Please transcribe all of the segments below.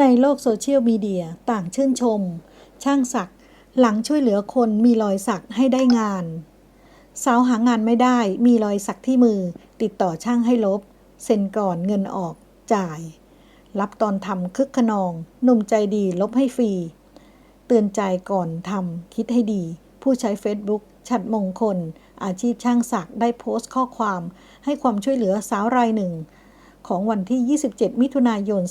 ในโลกโซเชียลมีเดียต่างชื่นชม ช่างสักหลังช่วยเหลือคนมีรอยสักให้ได้งาน สาวหางานไม่ได้มีรอยสักที่มือ ติดต่อช่างให้ลบ เซ็นก่อนเงินออกจ่าย รับตอนทำคึกขนองหนุ่มใจดีลบให้ฟรี เตือนใจก่อนทำคิดให้ดี ผู้ใช้ Facebook ชัดมงคล อาชีพช่างสักได้โพสต์ข้อความ ให้ความช่วยเหลือสาวรายหนึ่ง ของวันที่ 27 มิถุนายน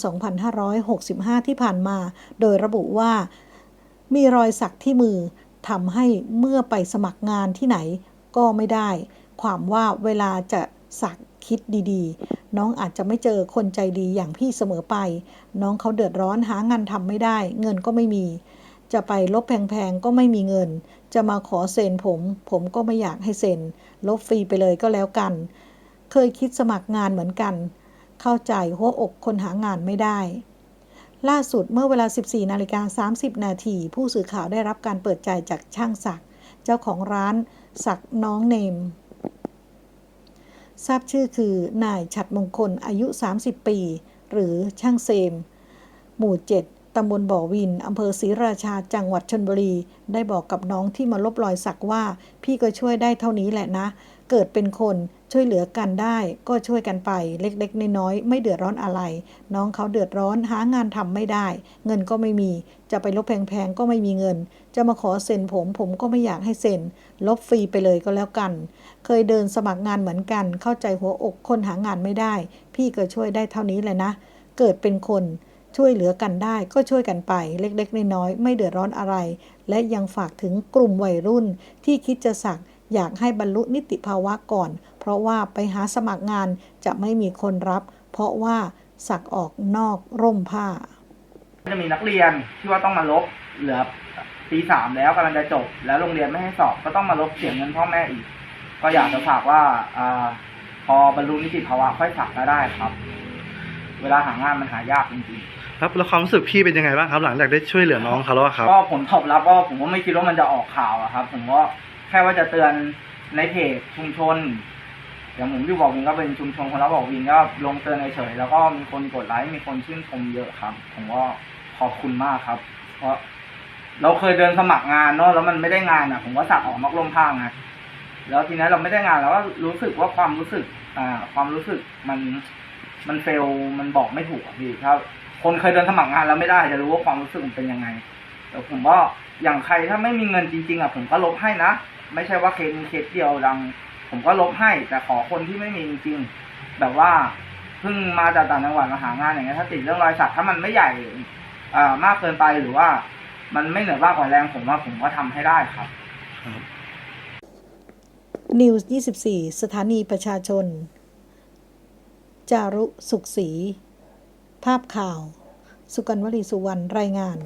2565 ที่ผ่านมา โดยระบุว่า มีรอยสักที่มือทำให้เมื่อไปสมัครงานที่ไหนก็ไม่ได้ ความว่าเวลาจะสักคิดดีๆ น้องอาจจะไม่เจอคนใจดีอย่างพี่เสมอไป น้องเขาเดือดร้อนหางานทำไม่ได้ เงินก็ไม่มี จะไปลบแพงๆ ก็ไม่มีเงิน จะมาขอเซ็นผม ผมก็ไม่อยากให้เซ็น ลบฟรีไปเลยก็แล้วกัน เคยคิดสมัครงานเหมือนกัน เข้าใจหัวอกคนหางานไม่ได้ ล่าสุดเมื่อเวลา 14นาฬิกา30 นาทีผู้สื่อข่าวได้รับการเปิดใจจากช่างสักเจ้าของร้านสักน้องเนม ทราบชื่อคือนายฉัดมงคลอายุ 30 ปี หรือช่างเซม หมู่ 7ตำบลบ่อวิน อำเภอศรีราชา จังหวัดชนบุรี ได้บอกกับน้องที่มาลบรอยสักว่า พี่ก็ช่วยได้เท่านี้แหละนะ เกิดเป็นคนช่วยเหลือกันได้ ก็ช่วยกันไปเล็กๆน้อยๆไม่เดือดร้อนอะไร น้องเขาเดือดร้อนหางานทำไม่ได้ เงินก็ไม่มี จะไปลบแพงๆก็ไม่มีเงิน จะมาขอเซ็นผมผมก็ไม่อยากให้เซ็น ลบฟรีไปเลยก็แล้วกัน เคยเดินสมัครงานเหมือนกัน เข้าใจหัวอกคนหางานไม่ได้ พี่ก็ช่วยได้เท่านี้แหละนะ เกิดเป็นคนช่วยเหลือกันได้ก็ช่วยกันไป เล็กๆน้อยๆไม่เดือดร้อนอะไร และยังฝากถึงกลุ่มวัยรุ่นที่คิดจะสัก อยากให้บรรลุนิติภาวะก่อน เพราะว่าไปหาสมัครงานจะไม่มีคนรับ เพราะว่าสักออกนอกร่มผ้า จะมีนักเรียนที่ว่าต้องมาลบเหลือปีสามแล้วกำลังจะจบ แล้วโรงเรียนไม่ให้สอบก็ต้องมาลบเสียเงินพ่อแม่อีก ก็อยากจะฝากว่าอาพอบรรลุนิติภาวะค่อยสักก็ได้ครับ เวลาหางานมันหายากจริงครับแล้วความรู้สึกพี่เป็นยังไงบ้างครับ หลังจากได้ช่วยเหลือน้องเขาแล้วอะครับๆก็ผลตอบรับก็ผมก็ไม่คิดว่ามันจะออกข่าวอะครับ ผมก็ แค่ว่าจะเตือนในเพจชุมชนอย่างผมอยู่บอกวินก็เป็นชุมชนคนรับบอกวินก็ลงเตือนเฉยๆแล้วก็มีคนกดไลค์มีคนชื่นชมเยอะครับผมก็ขอบคุณมากครับ เพราะเราเคยเดินสมัครงานเนาะแล้วมันไม่ได้งานอะ ผมก็สักออกนอกร่มผ้าไงแล้วทีนี้เราไม่ได้งานเราก็รู้สึกว่าความรู้สึก อ่า ความรู้สึกมันมันเฟลมันบอกไม่ถูกอะพี่ถ้าคนเคยเดินสมัครงานแล้วไม่ได้จะรู้ว่าความรู้สึกมันเป็นยังไงแต่ผมว่าอย่างใครถ้าไม่มีเงินจริงๆอะผมก็ลบให้นะ ไม่ใช่ว่าเคสนี้เคสเดียวดัง ผมก็ลบให้ แต่ขอคนที่ไม่มีจริงๆแบบว่าเพิ่งมาจากต่างจังหวัดมาหางานอย่างเงี้ยถ้าติดเรื่องรอยสักถ้ามันไม่ใหญ่อ่ามากเกินไปหรือว่า มันไม่เหนือบ้ากว่าแรงผมว่าผมก็ทำให้ได้ครับ News 24 สถานีประชาชน จารุสุขศรีภาพข่าว สุกันวลีสุวรรณรายงาน